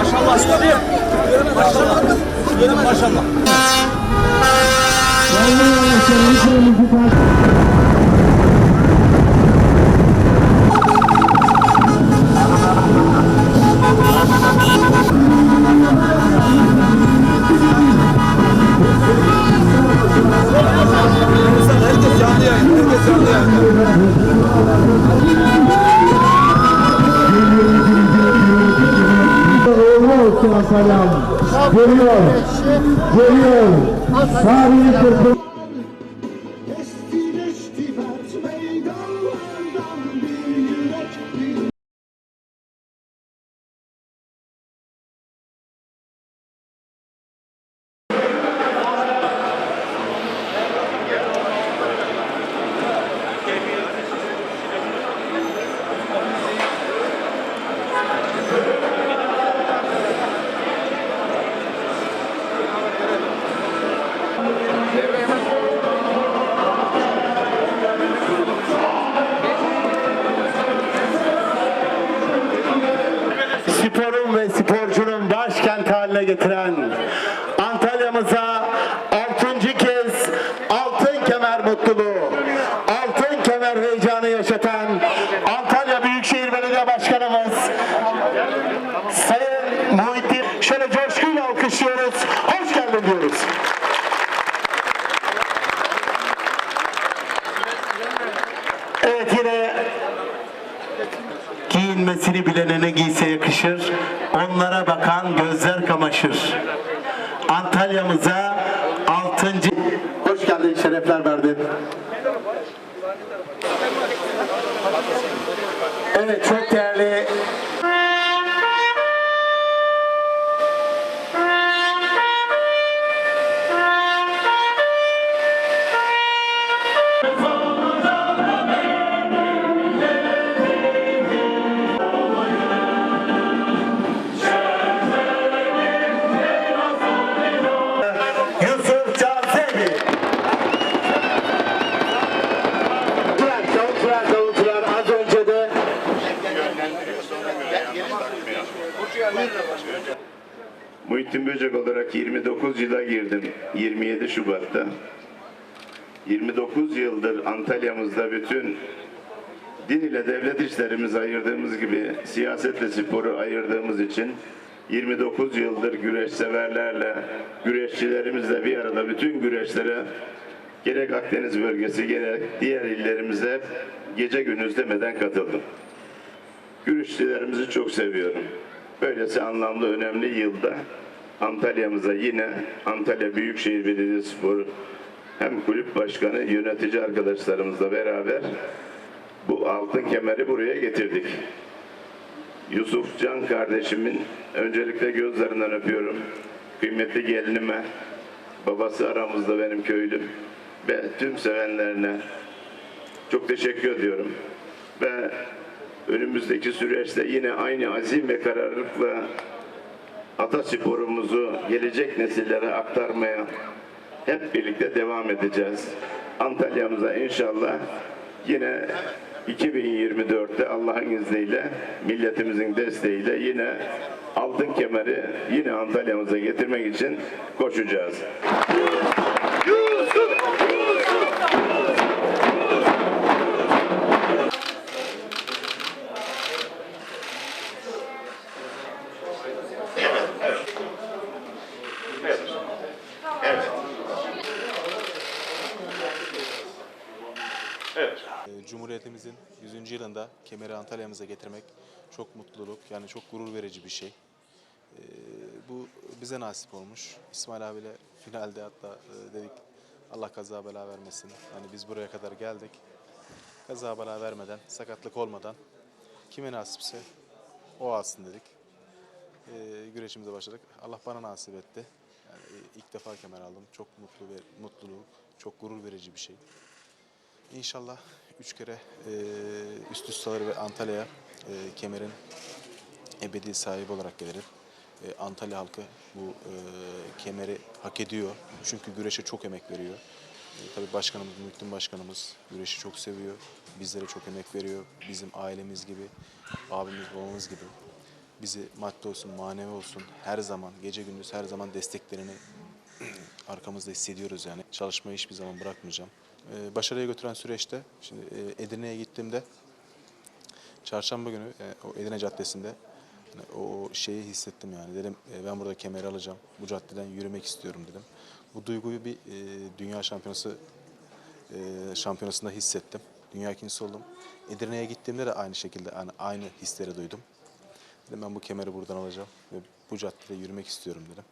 Maşallah üstadım. Maşallah. Üstadım maşallah. Maşallah. Antalya'm. Geliyor. Geliyor. Tarihi kırkı. Başkent haline getiren Antalya'mıza 6. kez altın kemer mutluluğu, altın kemer heyecanı yaşatan Antalya Büyükşehir Belediye Başkanımız Sayın Muhittin şöyle coşkuyla alkışlıyoruz. Hoş geldin diyoruz. Evet yine Giyinmesini bilene ne giyse yakışır. Onlara bakan gözler kamaşır. Antalya'mıza altıncı... Hoş geldin, şerefler verdin. Evet, çok değerli Muhittin Böcek olarak 29 yıla girdim. 27 Şubat'ta. 29 yıldır Antalya'mızda bütün din ile devlet işlerimizi ayırdığımız gibi siyasetle sporu ayırdığımız için 29 yıldır güreş severlerle, güreşçilerimizle bir arada bütün güreşlere gerek Akdeniz bölgesi gerek diğer illerimize gece gündüz demeden katıldım. Güreşçilerimizi çok seviyorum. Böylesi anlamlı önemli yılda Antalya'mıza yine Antalya Büyükşehir Belediyespor hem kulüp başkanı yönetici arkadaşlarımızla beraber bu altın kemeri buraya getirdik. Yusuf Can kardeşimin öncelikle gözlerinden öpüyorum. Kıymetli gelinime, babası aramızda benim köylüm ve tüm sevenlerine çok teşekkür ediyorum. Ve önümüzdeki süreçte yine aynı azim ve kararlılıkla atasporumuzu gelecek nesillere aktarmaya hep birlikte devam edeceğiz. Antalya'mıza inşallah yine 2024'te Allah'ın izniyle milletimizin desteğiyle yine altın kemeri yine Antalya'mıza getirmek için koşacağız. Cumhuriyetimizin 100. yılında kemeri Antalya'mıza getirmek çok mutluluk yani çok gurur verici bir şey. Ee, Bu bize nasip olmuş. İsmail abiyle finalde hatta e, dedik Allah kaza bela vermesin. Hani biz buraya kadar geldik. Kaza bela vermeden, sakatlık olmadan kime nasipse o alsın dedik. Ee, Güreşimize başladık. Allah bana nasip etti. Yani ilk defa kemer aldım. Çok mutlu ve mutluluk, çok gurur verici bir şey. İnşallah üç kere e, üst üste ve Antalya'ya e, kemerin ebedi sahibi olarak gelirim. E, Antalya halkı bu e, kemeri hak ediyor. Çünkü güreşe çok emek veriyor. E, tabii başkanımız, Muhittin Başkanımız güreşi çok seviyor. Bizlere çok emek veriyor. Bizim ailemiz gibi, abimiz, babamız gibi. Bizi maddi olsun, manevi olsun her zaman, gece gündüz her zaman desteklerini arkamızda hissediyoruz yani. Çalışmayı hiçbir zaman bırakmayacağım. Ee, başarıya götüren süreçte, şimdi e, Edirne'ye gittiğimde Çarşamba günü e, o Edirne Caddesi'nde hani o şeyi hissettim yani. Dedim e, ben burada kemeri alacağım. Bu caddeden yürümek istiyorum dedim. Bu duyguyu bir e, dünya şampiyonası e, şampiyonasında hissettim. Dünya ikincisi oldum. Edirne'ye gittiğimde de aynı şekilde yani aynı hisleri duydum. Dedim ben bu kemeri buradan alacağım ve bu caddede yürümek istiyorum dedim.